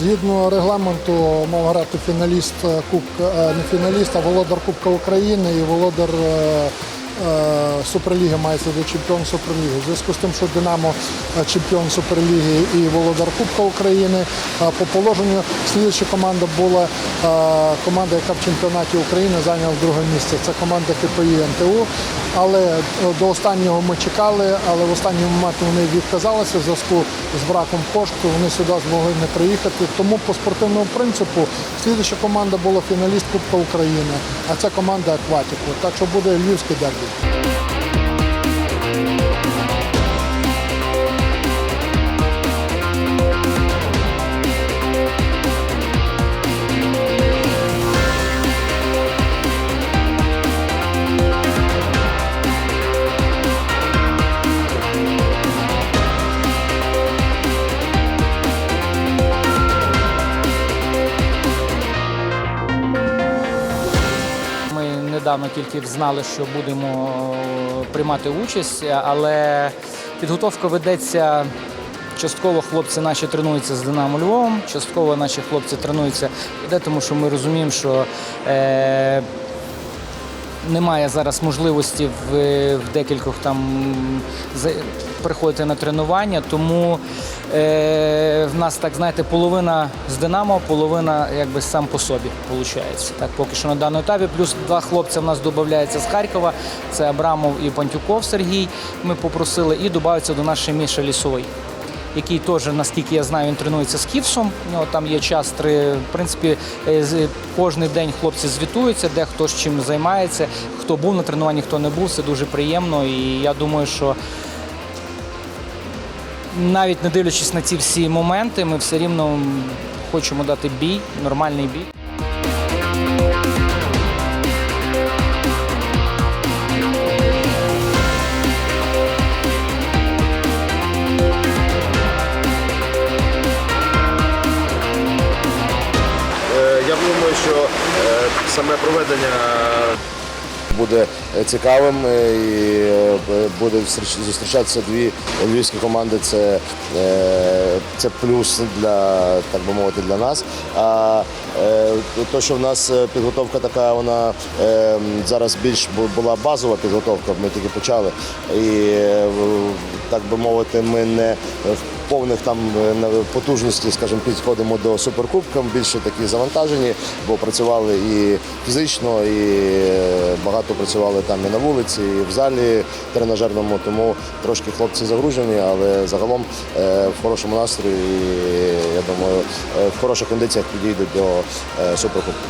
Згідно регламенту мав грати фіналіст е, Кубка, е, не фіналіст, а володар Кубка України і володар е, Суперліги мається до чемпіон Суперліги. В зв'язку з тим, що Динамо е, чемпіон Суперліги і володар Кубка України, е, по положенню слідча команда була е, команда, яка в чемпіонаті України зайняла друге місце. Це команда КПІ НТУ. Але е, до останнього ми чекали, але в останній момент вони відказалися в зв'язку з браком коштів. Вони сюди змогли не приїхати. Тому по спортивному принципу слідча команда була фіналіст Кубка України, а це команда Акватіку. Так що буде львівський дербі. Thank you. Недавно тільки знали, що будемо приймати участь, але підготовка ведеться. Частково хлопці наші тренуються з Динамо Львовом, частково наші хлопці тренуються де, тому що ми розуміємо, що е, немає зараз можливості в, в декількох там за- приходити на тренування, тому е, в нас так знаєте, половина з Динамо, половина якби сам по собі виходить. Так, поки що на даному етапі. Плюс два хлопця в нас додається з Харкова. Це Абрамов і Пантюков Сергій. Ми попросили, і додається до ще Міша Лісовий. Який теж, наскільки я знаю, він тренується з Ківсом. У нього там є час три. В принципі, е, кожен день хлопці звітуються, де хто з чим займається, хто був на тренуванні, хто не був. Це дуже приємно. І я думаю, що навіть не дивлячись на ці всі моменти, ми все рівно хочемо дати бій, нормальний бій. Я думаю, що е, саме проведення буде е, цікавим е, і буде зустрічатися дві львівські команди. Це, це плюс для так би мовити для нас. А то, що в нас підготовка така, вона зараз більш бу- була базова підготовка. Ми тільки почали. І так би мовити, ми не в повних там е, потужності, скажімо, підходимо до суперкубка. Більше такі завантажені, бо працювали і фізично, і е, багато працювали там і на вулиці, і в залі тренажерному. Тому трошки хлопці загружені, але загалом е, в хорошому настрої. І, я думаю, в хороших кондиціях підійдуть до суперкубку.